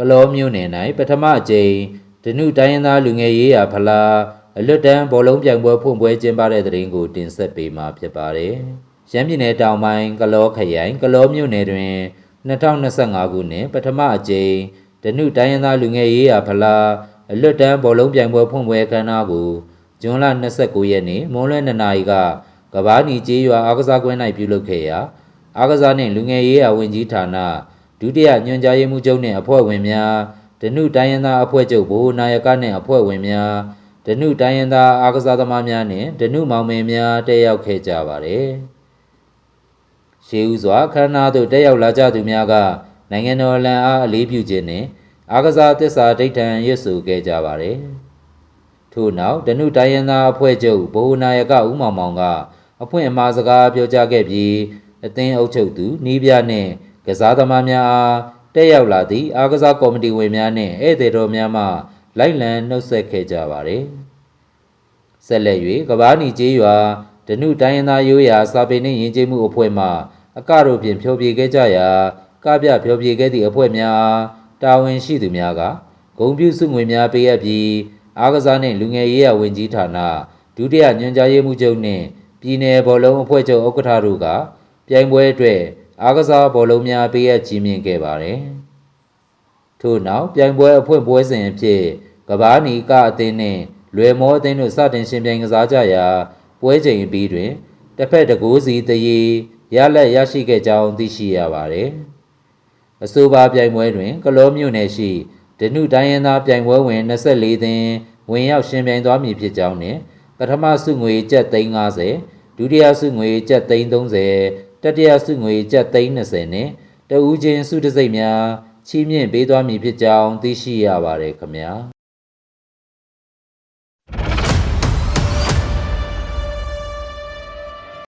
ကလောမြို့နယ်၌ပထမအကြိမ်ဒနုတိုင်းရင်းသားလူငယ်ရေးရာဖလားအလွတ်တန်းဘောလုံးပြိုင်ပွဲဖွင့်ပွဲကျင်းပတဲ့တဲ့ရင်ကိုတင်ဆက်ပေးမှာဖြစ်ပါတယ်။ရန်ပြည်နယ်တောင်ပိုင်းကလောခရိုင်ကလောမြို့နယ်တွင်2025ခုနှစ်ပထမအကြိမ်ဒနုတိုင်းရင်းသားလူငယ်ရေးရာဖလားအလွတ်တန်းဘောလုံးပြိုင်ပွဲဖွင့်ပွဲအခမ်းအနားကိုဇွန်လ29ရက်နေ့မွန်းလွဲ2နာရီကကဘာနီကျေးရွာအားကစားကွင်း၌ပြုလုပ်ခဲ့ရာအားကစားနှင့်လူငယ်ရေးရာဝန်ကြီးဌာန ဒုတိယညွှန်ကြားရေးမှူးချုပ်နှင့်အဖွဲ့ဝင်များဒနုတိုင်းရင်းသားအဖွဲ့ချုပ်ဗဟိုနာယကနှင့်အဖွဲ့ဝင်များဒနုတိုင်းရင်းသားအားကစားသမားများနှင့်ဒနုမောင်မယ်များတက်ရောက်ခဲ့ကြပါသည်။ရှေးဥစွာခန္ဓာသို့တက်ရောက်လာကြသူများကနိုင်ငံတော်လန်အားအလေးပြုခြင်းနှင့်အာကစားသစ္စာဒိဋ္ဌံရွတ်ဆိုခဲ့ကြပါသည်။ထို့နောက်ဒနုတိုင်းရင်းသားအဖွဲ့ချုပ်ဗဟိုနာယကဦးမောင်မောင်ကအဖွင့်အမှာစကားပြောကြားခဲ့ပြီးအသင်းအုပ်ချုပ်သူနှီးပြနှင့် ကစားသမားများအားတက်ရောက်လာသည့်အာကစားကော်မတီဝင်များနှင့်ဧည့်သည်တော်များမှလိုက်လံနှုတ်ဆက်ခဲ့ကြပါသည်။ဆက်လက်၍ကဘာနီကျေးရွာဒနုတိုင်းရင်းသားရိုးရာစာပေနှင့်ယဉ်ကျေးမှုအဖွဲ့မှအကတို့ဖြင့်ဖျော်ဖြေခဲ့ကြရာကပြဖျော်ဖြေခဲ့သည့်အဖွဲ့များအားတာဝန်ရှိသူများကဂုံပြုစုငွေများပေးအပ်ပြီးအားကစားနှင့်လူငယ်ရေးရာဝန်ကြီးဌာနဒုတိယညွှန်ကြားရေးမှူးချုပ်နှင့်ပြည်내ဘောလုံးအဖွဲ့ချုပ်ဥက္ကဋ္ဌတို့ကပြိုင်ပွဲအတွက် အားကစားဘောလုံးများပေးအပ်ကြီးမြင့်ခဲ့ပါသည်။ထို့နောက်ပြိုင်ပွဲအဖွင့်ပွဲစဉ်အဖြစ်ကဘာနီကအသင်းနှင့်လွယ်မောအသင်းတို့စတင်ရှင်ပြိုင်ကစားကြရာပွဲချိန်အပြီးတွင်တစ်ဖက်တစ်ကိုးစီတရေရလက်ရရှိခဲ့ကြောင်းသိရှိရပါသည်။အဆိုပါပြိုင်ပွဲတွင် ကလောမြို့နယ်ရှိဒနုတိုင်းရင်းသားပြိုင်ပွဲဝင်24သင်းဝင်ရောက်ရှင်ပြိုင်သွားမည်ဖြစ်ကြောင်းနှင့်ပထမဆုငွေကျပ်350ဒုတိယဆုငွေကျပ်330 တတိယဆုငွေကျပ်320နှင့်တဦးချင်းဆုတစ်စိတ်များချီးမြှင့်ပေးသွားမည်ဖြစ်ကြောင်းသိရှိရပါတယ်ခင်ဗျာ။